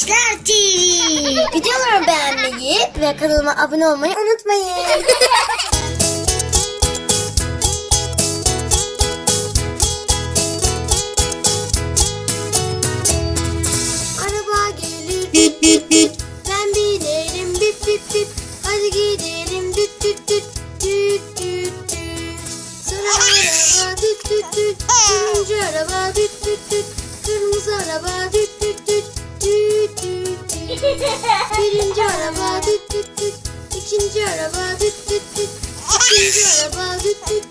Arkadaşlar TV. Videolarımı beğenmeyi ve kanalıma abone olmayı unutmayın. Araba gelir. Ben binerim. Hadi gidelim düt düt düt. Düt düt düt. Birinci araba düt düt düt. İkinci araba düt düt düt. Üçüncü araba düt. Düt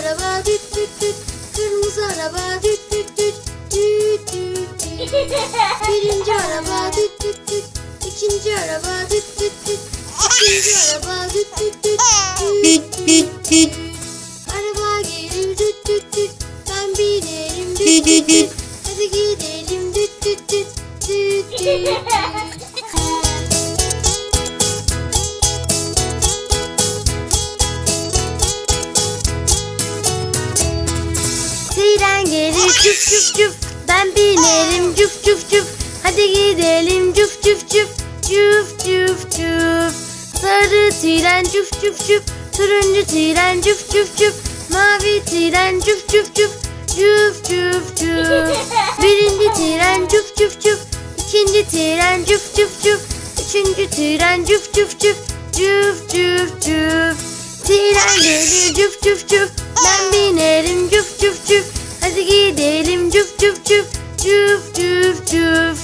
araba düt düt düt. Kırmızı araba düt düt düt. Düt düt. Birinci araba düt düt düt. İkinci araba düt düt düt. Üçüncü araba düt düt. Düt düt cüf cüf cüf Ben binerim cüf cüf cüf Hadi gidelim cüf cüf cüf Cüf cüf cüf Sarı tren cüf cüf cüf Turuncu tren cüf cüf cüf Mavi tren cüf cüf cüf Cüf cüf cüf Birinci tren cüf cüf cüf İkinci tren cüf cüf cüf Üçüncü tren cüf cüf cüf Cüf cüf cüf Tren gelir cüf cüf cüf Ben binerim cüf cüf cüf Hadi gidelim cüf cüf cüf Cüf cüf cüf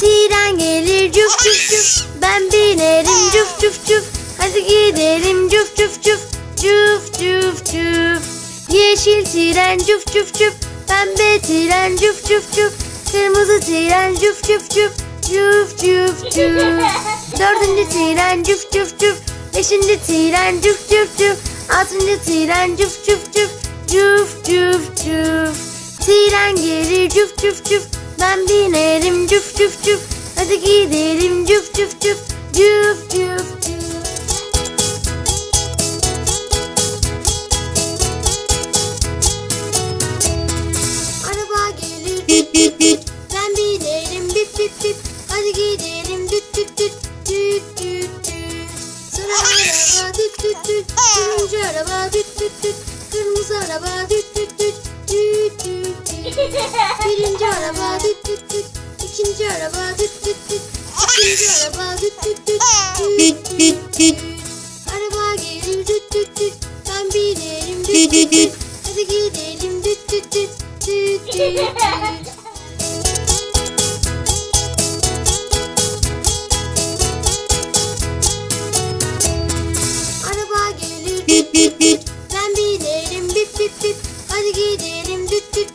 Tren gelir cüf cüf cüf Ben binerim cüf cüf cüf Hadi gidelim cüf cüf cüf Cüf cüf cüf Yeşil tren cüf cüf cüf Pembe tren cüf cüf cüf Kırmızı tren cüf cüf cüf Cüf cüf cüf Dördüncü tren cüf cüf cüf Beşinci tren cüf cüf cüf Altıncı tren cüf cüf cüf Cüf cüf cüf Tren gelir cüf cüf cüf Ben binerim cüf cüf cüf Hadi gidelim cüf cüf cüf Cüf cüf araba düt düt düt. Kırmızı araba düt düt düt. Düt düt. Birinci araba düt düt düt. İkinci araba düt düt düt. Üçüncü araba düt. Düt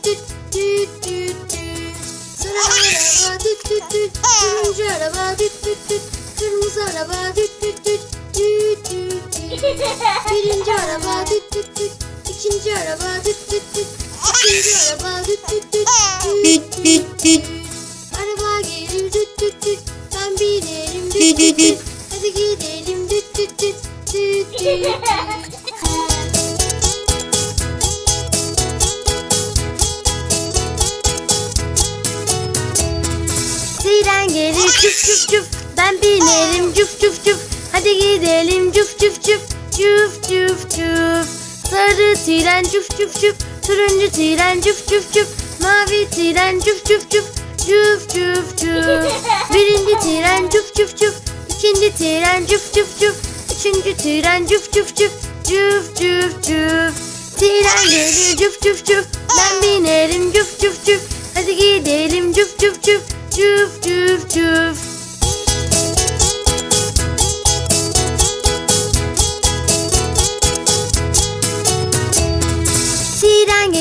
düt düt düt. Düt. Sarı araba düt düt düt. Turuncu araba düt düt düt. Kırmızı araba düt düt araba düt düt. Ben binerim düt. Hadi gidelim düt düt düt. Düt düt düt. Tren gelir cüf cüf cüf Ben binerim cüf cüf cüf Hadi gidelim cüf cüf cüf Cüf cüf cüf Sarı tren cüf cüf cüf Turuncu tren cüf cüf cüf Mavi tren cüf cüf cüf Cüf cüf cüf Birinci tren cüf cüf cüf İkinci tren cüf cüf cüf Üçüncü tren cüf cüf cüf Cüf cüf cüf Tren gelir cüf cüf cüf Ben binerim cüf cüf cüf Hadi gidelim cüf cüf Cüf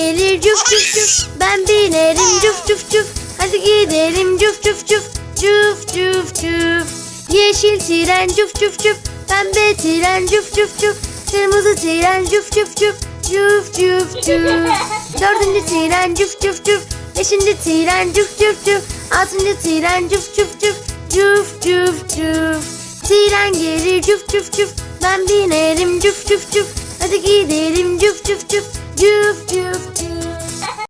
gelir cuf cuf cuf Ben binerim cuf cuf cuf Hadi gidelim cuf cuf cuf Cuf cuf cuf Yeşil tren cuf cuf cuf Pembe tren cuf cuf cuf Kırmızı tren cuf cuf cuf Cuf cuf cuf Dördüncü tren cuf cuf cuf Beşinci tren cuf cuf cuf Altıncı tren cuf cuf cuf Cuf cuf cuf Tren gelir cuf cuf cuf Ben binerim cuf cuf cuf Hadi gidelim cuf cuf cuf Cuf cuf cuf